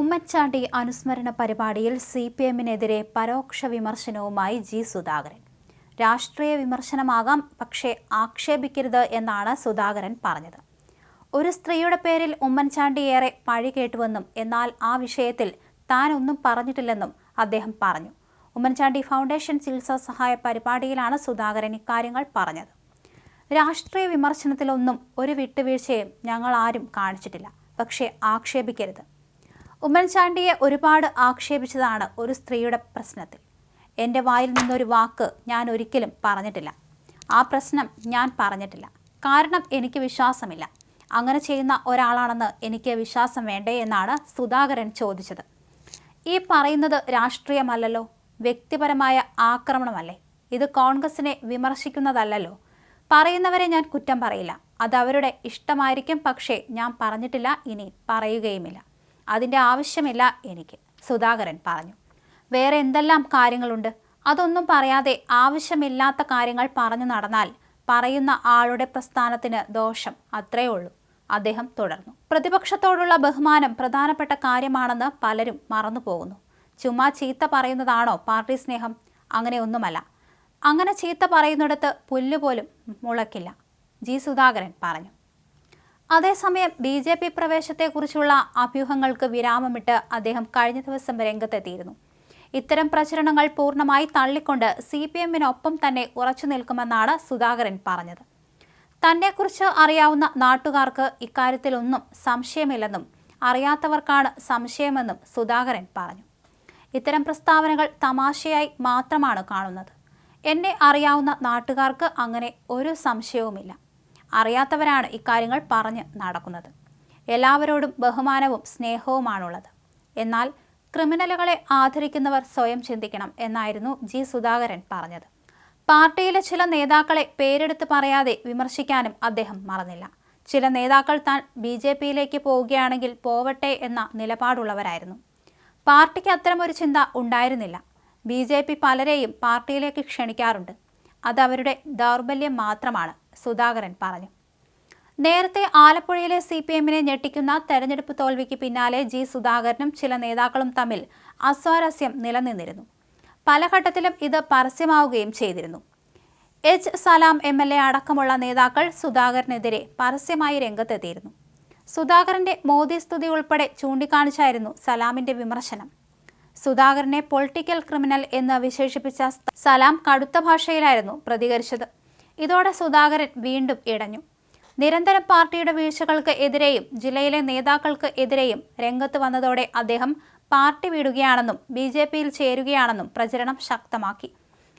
ഉമ്മൻചാണ്ടി അനുസ്മരണ പരിപാടിയിൽ C P എമ്മിനെതിരെ പരോക്ഷ വിമർശനവുമായി ജി സുധാകരൻ. രാഷ്ട്രീയ വിമർശനമാകാം പക്ഷേ ആക്ഷേപിക്കരുത് എന്നാണ് സുധാകരൻ പറഞ്ഞത്. ഒരു സ്ത്രീയുടെ പേരിൽ ഉമ്മൻചാണ്ടി ഏറെ പഴി കേട്ടുവെന്നും എന്നാൽ ആ വിഷയത്തിൽ താൻ ഒന്നും പറഞ്ഞിട്ടില്ലെന്നും അദ്ദേഹം പറഞ്ഞു. ഉമ്മൻചാണ്ടി ഫൗണ്ടേഷൻ ചികിത്സാ സഹായ പരിപാടിയിലാണ് സുധാകരൻ ഇക്കാര്യങ്ങൾ പറഞ്ഞത്. രാഷ്ട്രീയ വിമർശനത്തിലൊന്നും ഒരു വിട്ടുവീഴ്ചയും ഞങ്ങൾ ആരും കാണിച്ചിട്ടില്ല പക്ഷേ ആക്ഷേപിക്കരുത്. ഉമ്മൻചാണ്ടിയെ ഒരുപാട് ആക്ഷേപിച്ചതാണ് ഒരു സ്ത്രീയുടെ പ്രശ്നത്തിൽ. എന്റെ വായിൽ നിന്നൊരു വാക്ക് ഞാൻ ഒരിക്കലും പറഞ്ഞിട്ടില്ല. ആ പ്രശ്നം ഞാൻ പറഞ്ഞിട്ടില്ല. കാരണം എനിക്ക് വിശ്വാസമില്ല. അങ്ങനെ ചെയ്യുന്ന ഒരാളാണെന്ന് എനിക്ക് വിശ്വാസം വേണ്ടേ എന്നാണ് സുധാകരൻ ചോദിച്ചത്. ഈ പറയുന്നത് രാഷ്ട്രീയമല്ലല്ലോ. വ്യക്തിപരമായ ആക്രമണമല്ലേ. ഇത് കോൺഗ്രസിനെ വിമർശിക്കുന്നതല്ലല്ലോ. പറയുന്നവരെ ഞാൻ കുറ്റം പറയില്ല. അത് അവരുടെ ഇഷ്ടമായിരിക്കും പക്ഷേ ഞാൻ പറഞ്ഞിട്ടില്ല ഇനി പറയുകയുമില്ല. അതിന്റെ ആവശ്യമില്ല എനിക്ക്. സുധാകരൻ പറഞ്ഞു. വേറെ എന്തെല്ലാം കാര്യങ്ങളുണ്ട്? അതൊന്നും പറയാതെ ആവശ്യമില്ലാത്ത കാര്യങ്ങൾ പറഞ്ഞു നടന്നാൽ പറയുന്ന ആളുടെ പ്രസ്ഥാനത്തിന് ദോഷം അത്രയേ ഉള്ളൂ. അദ്ദേഹം തുടർന്നു. പ്രതിപക്ഷത്തോടുള്ള ബഹുമാനം പ്രധാനപ്പെട്ട കാര്യമാണെന്ന് പലരും മറന്നു പോകുന്നു. ചുമ്മാ ചീത്ത പറയുന്നതാണോ പാർട്ടി സ്നേഹം? അങ്ങനെ ഒന്നുമല്ല. അങ്ങനെ ചീത്ത പറയുന്നിടത്ത് പുല്ലുപോലും മുളക്കില്ല ജി സുധാകരൻ പറഞ്ഞു. അതേസമയം ബി ജെ പി പ്രവേശത്തെക്കുറിച്ചുള്ള അഭ്യൂഹങ്ങൾക്ക് വിരാമമിട്ട് അദ്ദേഹം കഴിഞ്ഞ ദിവസം രംഗത്തെത്തിയിരുന്നു. ഇത്തരം പ്രചരണങ്ങൾ പൂർണമായി തള്ളിക്കൊണ്ട് സി പി എമ്മിനൊപ്പം തന്നെ ഉറച്ചു നിൽക്കുമെന്നാണ് സുധാകരൻ പറഞ്ഞത്. തന്നെക്കുറിച്ച് അറിയാവുന്ന നാട്ടുകാർക്ക് ഇക്കാര്യത്തിലൊന്നും സംശയമില്ലെന്നും അറിയാത്തവർക്കാണ് സംശയമെന്നും സുധാകരൻ പറഞ്ഞു. ഇത്തരം പ്രസ്താവനകൾ തമാശയായി മാത്രമാണ് കാണുന്നത്. എന്നെ അറിയാവുന്ന നാട്ടുകാർക്ക് അങ്ങനെ ഒരു സംശയവുമില്ല. അറിയാത്തവരാണ് ഇക്കാര്യങ്ങൾ പറഞ്ഞ് നടക്കുന്നത്. എല്ലാവരോടും ബഹുമാനവും സ്നേഹവുമാണുള്ളത്. എന്നാൽ ക്രിമിനലുകളെ ആദരിക്കുന്നവർ സ്വയം ചിന്തിക്കണം എന്നായിരുന്നു ജി സുധാകരൻ പറഞ്ഞത്. പാർട്ടിയിലെ ചില നേതാക്കളെ പേരെടുത്ത് പറയാതെ വിമർശിക്കാനും അദ്ദേഹം മറന്നില്ല. ചില നേതാക്കൾ താൻ ബി ജെ പിയിലേക്ക് പോവുകയാണെങ്കിൽ പോവട്ടെ എന്ന നിലപാടുള്ളവരായിരുന്നു. പാർട്ടിക്ക് അത്തരമൊരു ചിന്ത ഉണ്ടായിരുന്നില്ല. ബി ജെ പി പലരെയും പാർട്ടിയിലേക്ക് ക്ഷണിക്കാറുണ്ട്. അത് അവരുടെ ദൗർബല്യം മാത്രമാണ്. സുധാകരൻ പറഞ്ഞു. നേരത്തെ ആലപ്പുഴയിലെ സി പി എമ്മിനെ ഞെട്ടിക്കുന്ന തെരഞ്ഞെടുപ്പ് തോൽവിക്ക് പിന്നാലെ ജി സുധാകരനും ചില നേതാക്കളും തമ്മിൽ അസ്വാരസ്യം നിലനിന്നിരുന്നു. പല ഘട്ടത്തിലും ഇത് പരസ്യമാവുകയും ചെയ്തിരുന്നു. H. Salam M. L. A അടക്കമുള്ള നേതാക്കൾ സുധാകരനെതിരെ പരസ്യമായി രംഗത്തെത്തിയിരുന്നു. സുധാകരന്റെ മോദി സ്തുതി ഉൾപ്പെടെ ചൂണ്ടിക്കാണിച്ചായിരുന്നു സലാമിന്റെ വിമർശനം. സുധാകരനെ പൊളിറ്റിക്കൽ ക്രിമിനൽ എന്ന് വിശേഷിപ്പിച്ച സലാം കടുത്ത ഭാഷയിലായിരുന്നു പ്രതികരിച്ചത്. ഇതോടെ സുധാകരൻ വീണ്ടും ഇടഞ്ഞു. നിരന്തരം പാർട്ടിയുടെ വീഴ്ചകൾക്ക് എതിരെയും ജില്ലയിലെ നേതാക്കൾക്ക് എതിരെയും രംഗത്ത് വന്നതോടെ അദ്ദേഹം പാർട്ടി വിടുകയാണെന്നും ബി ജെ പിയിൽ ചേരുകയാണെന്നും പ്രചരണം ശക്തമാക്കി.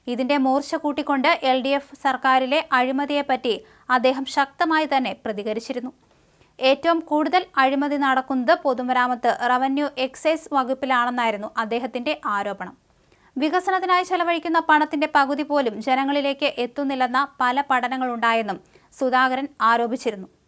ഇതിന്റെ മൂർച്ച കൂട്ടിക്കൊണ്ട് എൽ ഡി എഫ് സർക്കാരിലെ അഴിമതിയെപ്പറ്റി അദ്ദേഹം ശക്തമായി തന്നെ പ്രതികരിച്ചിരുന്നു. ഏറ്റവും കൂടുതൽ അഴിമതി നടക്കുന്നത് പൊതുമരാമത്ത് റവന്യൂ എക്സൈസ് വകുപ്പിലാണെന്നായിരുന്നു അദ്ദേഹത്തിന്റെ ആരോപണം. വികസനത്തിനായി ചെലവഴിക്കുന്ന പണത്തിന്റെ പകുതി പോലും ജനങ്ങളിലേക്ക് എത്തുന്നില്ലെന്ന പല പഠനങ്ങളുണ്ടായെന്നും സുധാകരൻ ആരോപിച്ചിരുന്നു.